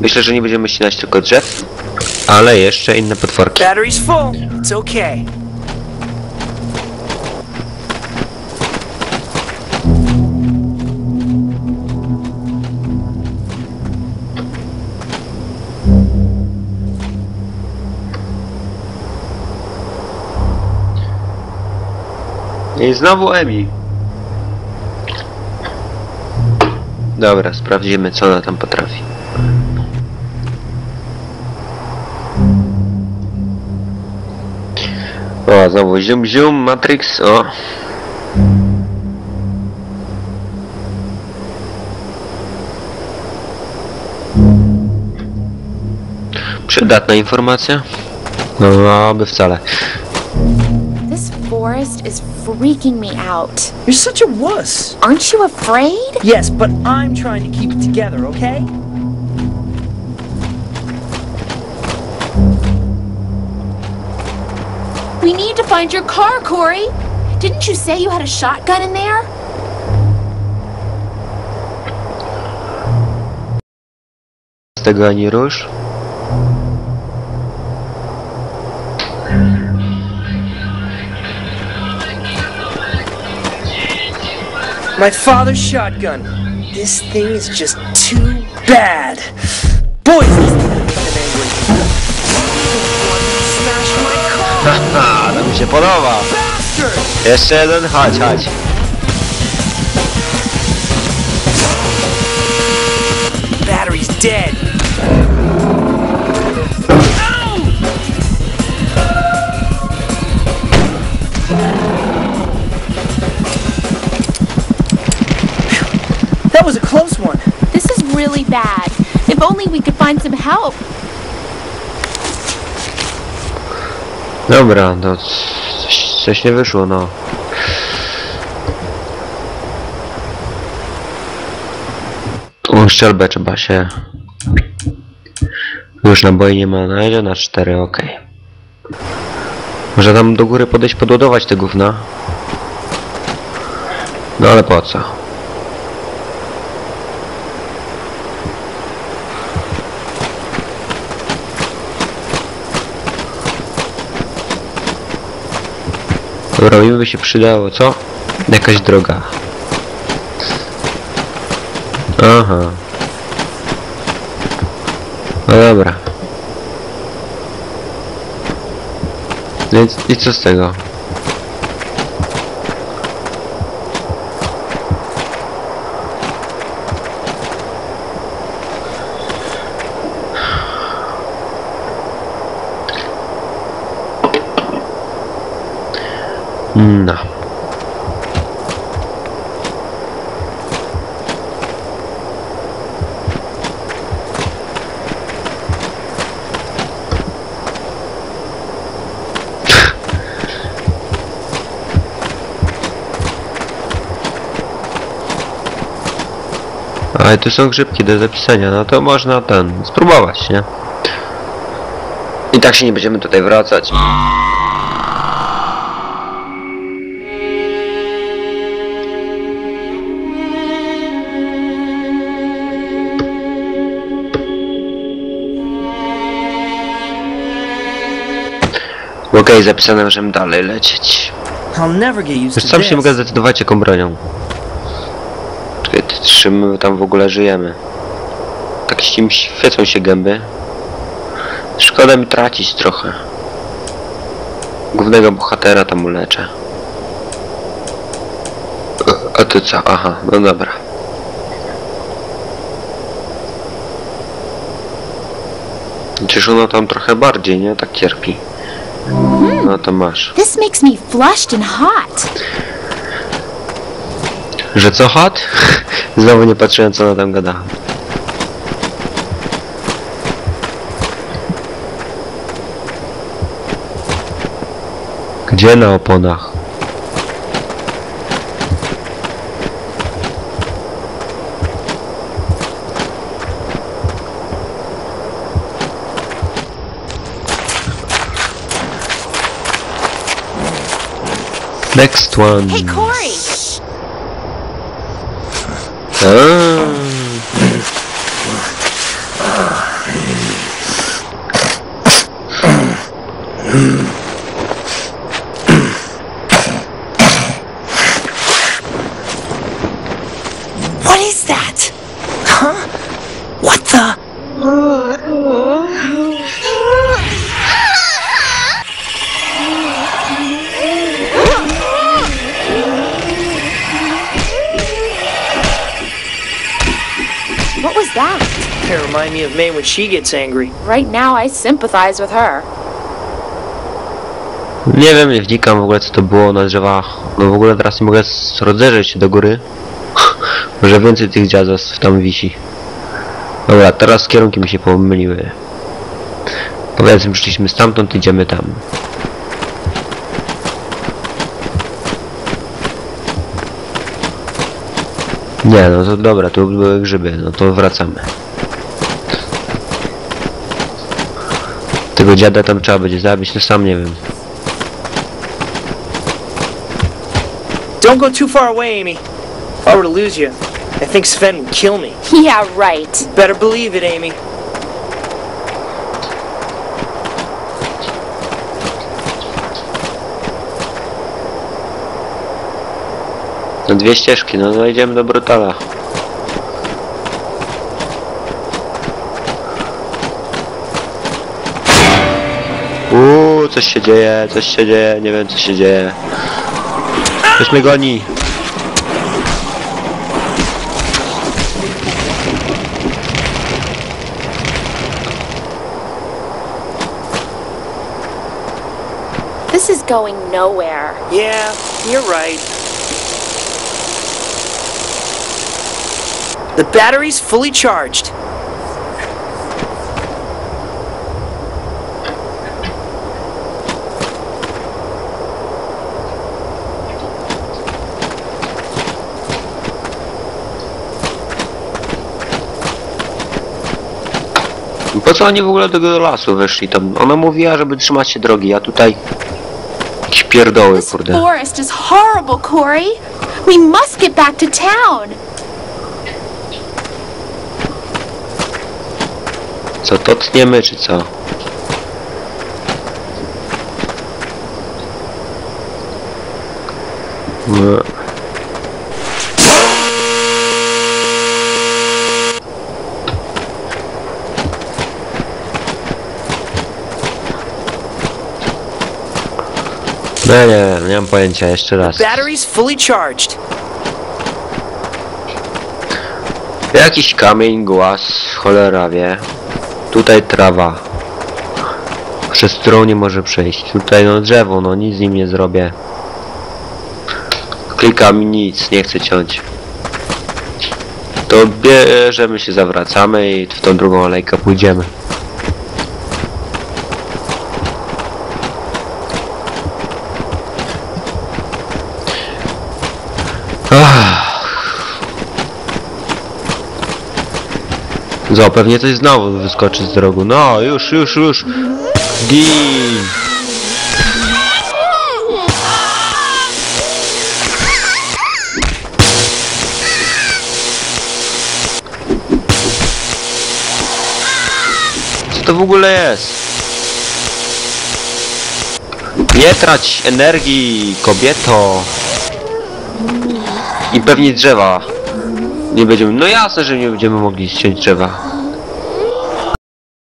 Myślę, że nie będziemy ścinać tylko drzew, ale jeszcze inne potworki. Battery's full. It's okay. I znowu Emi. Dobra, sprawdzimy co ona tam potrafi. O, znowu zium zium, Matrix, o. Przydatna informacja? No, aby wcale. This forest is freaking me out. You're such a wuss. Aren't you afraid? Yes, but I'm trying to keep it together, okay? We need to find your car, Corey. Didn't you say you had a shotgun in there? Z tego ani rusz. My father's shotgun. This thing is just too bad. Boys, this thing makes them angry. Smash my car, Haha, to mi się podoba. bastard! Jeszcze jeden, chodź, chodź. Battery's dead. That was a close one. This is really bad. If only we could find some help. Dobra, no coś, coś nie wyszło, no. Tą szczelbę trzeba się... Już naboi nie ma, na jedzie na 4, okej. Może tam do góry podejść podładować te gówna? No ale po co? Dobra, mi by się przydało, co? Jakaś droga. Aha. No dobra. No i, i co z tego? No. Ale tu są grzybki do zapisania, no to można ten, spróbować, nie? I tak się nie będziemy tutaj wracać. Okej, zapisane, możemy dalej lecieć. Już sam się mogę zdecydować jaką bronią. Czekaj, czym my tam w ogóle żyjemy? Tak ścim świecą się gęby. Szkoda mi tracić trochę. Głównego bohatera tam uleczę. A ty co? Aha, no dobra. Przecież ono tam trochę bardziej, nie? Tak cierpi. No to masz. This makes me flushed and hot. Że co hot? Znowu nie patrzyłem co ona tam gada. Gdzie na oponach? Next one. Hey, Cory. Ah. remind me of May when she gets angry. Right now, I sympathize with her. Nie wiem, nie wnikam w ogóle co to było na drzewach. No w ogóle teraz nie mogę rozejrzeć się do góry. Może więcej tych dziadzostw tam wisi. Dobra, teraz kierunki mi się pomyliły. Powiedzmy, przyszliśmy stamtąd, idziemy tam. Nie, no to dobra, tu były grzyby, no to wracamy. Tego dziada tam trzeba będzie zabić, no sam nie wiem. Don't go too far away, Amy. If I were to lose you, I think Sven would kill me. Yeah, right. Better believe it, Amy. No dwie ścieżki, no, no idziemy do Brutala. Uuu, coś się dzieje, coś się dzieje, nie wiem co się dzieje. Ktoś mnie goni. This is going nowhere. Yeah, you're right. The battery's fully charged. Co oni w ogóle do tego lasu weszli tam? Ona mówiła, żeby trzymać się drogi, a tutaj... Jakieś pierdoły, This kurde. forest is horrible, Corey. We must get back to town. Co, to tniemy, czy co? No. No nie wiem, nie mam pojęcia, jeszcze raz. Battery's fully charged. Jakiś kamień, głaz, cholera wie. Tutaj trawa. Przez którą nie może przejść. Tutaj no drzewo, no nic z nim nie zrobię. Klikam nic, nie chcę ciąć. To bierzemy się, zawracamy i w tą drugą alejkę pójdziemy. Zo, pewnie coś znowu wyskoczy z drogu. No, już, już, już. Gin. Co to w ogóle jest? Nie trać energii, kobieto. I pewnie drzewa. Nie będziemy. No jasne, że nie będziemy mogli ściąć drzewa.